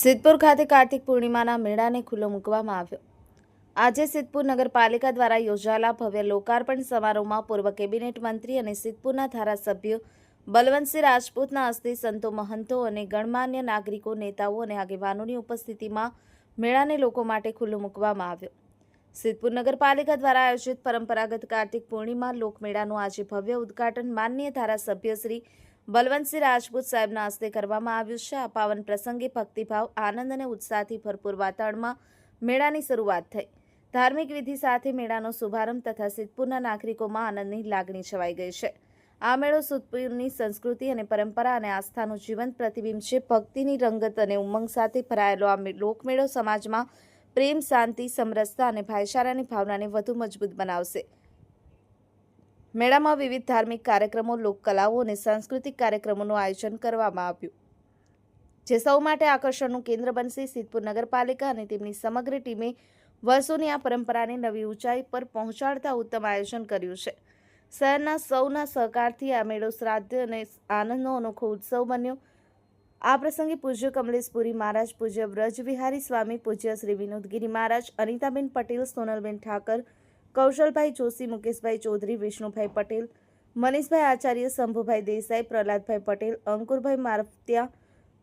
સિદ્ધપુર ખાતે કાર્તિક પૂર્ણિમાના મેળાને ખુલ્લો મૂકવામાં આવ્યો. આજે સિદ્ધપુર નગરપાલિકા દ્વારા યોજાયેલા ભવ્ય લોકાર્પણ સમારોહમાં પૂર્વ કેબિનેટ મંત્રી અને સિદ્ધપુરના ધારાસભ્ય બલવંતસિંહ રાજપૂતના હસ્તે સંતો મહંતો અને ગણમાન્ય નાગરિકો, નેતાઓ અને આગેવાનોની ઉપસ્થિતિમાં મેળાને લોકો માટે ખુલ્લો મૂકવામાં આવ્યો. સિદ્ધપુર નગરપાલિકા દ્વારા આયોજિત પરંપરાગત કાર્તિક પૂર્ણિમા લોકમેળાનું આજે ભવ્ય ઉદ્ઘાટન માનનીય ધારાસભ્ય શ્રી બલવંતસિંહ રાજપૂત સાહેબના હસ્તે કરવામાં આવ્યું છે. આ પાવન પ્રસંગે ભક્તિભાવ, આનંદ અને ઉત્સાહથી ભરપૂર વાતાવરણમાં મેળાની શરૂઆત થઈ. ધાર્મિક વિધિ સાથે મેળાનો શુભારંભ તથા સિદ્ધપુરના નાગરિકોમાં આનંદની લાગણી છવાઈ ગઈ છે. આ મેળો સિદ્ધપુરની સંસ્કૃતિ અને પરંપરા અને આસ્થાનું જીવંત પ્રતિબિંબ છે. ભક્તિની રંગત અને ઉમંગ સાથે ભરાયેલો આ લોકમેળો સમાજમાં પ્રેમ, શાંતિ, સમરસતા અને ભાઈચારાની ભાવનાને વધુ મજબૂત બનાવશે. મેળામાં વિવિધ ધાર્મિક કાર્યક્રમો, લોકકલાઓ અને સાંસ્કૃતિક કાર્યક્રમોનું આયોજન કરવામાં આવ્યું. જે સૌ માટે આકર્ષણનું કેન્દ્ર બનશે સિદ્ધપુર નગરપાલિકા અને તેમની સમગ્ર ટીમે વર્ષોની આ પરંપરાને નવી ઊંચાઈ પર પહોંચાડતા ઉત્તમ આયોજન કર્યું છે. શહેરના સૌના સહકારથી આ મેળો શ્રાદ્ધ અને આનંદનો અનોખો ઉત્સવ બન્યો. આ પ્રસંગે પૂજ્ય કમલેશપુરી મહારાજ, પૂજ્ય વ્રજવિહારી સ્વામી, પૂજ્ય શ્રી વિનોદગીરી મહારાજ, અનિતાબેન પટેલ, સોનલબેન ઠાકર કૌશલભાઈ જોશી, મુકેશભાઈ ચૌધરી, વિષ્ણુભાઈ પટેલ, મનીષભાઈ આચાર્ય, શંભુભાઈ દેસાઈ, પ્રહલાદભાઈ પટેલ, અંકુરભાઈ મારફતિયા,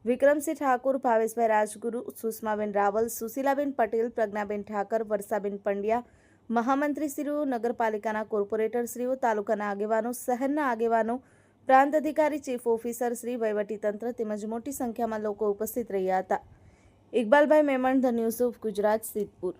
વિક્રમસિંહ ઠાકુર, ભાવેશભાઈ રાજગુરુ, સુષ્માબેન રાવલ, સુશીલાબેન પટેલ, પ્રજ્ઞાબેન ઠાકર, વર્ષાબેન પંડ્યા, મહામંત્રીશ્રીઓ, નગરપાલિકાના કોર્પોરેટરશ્રીઓ, તાલુકાના આગેવાનો, શહેરના આગેવાનો, પ્રાંત અધિકારી, ચીફ ઓફિસર શ્રી વહીવટીતંત્ર તેમજ મોટી સંખ્યામાં લોકો ઉપસ્થિત રહ્યા હતા. Iqbalbhai Memon, the news Gujarat, Siddhpur.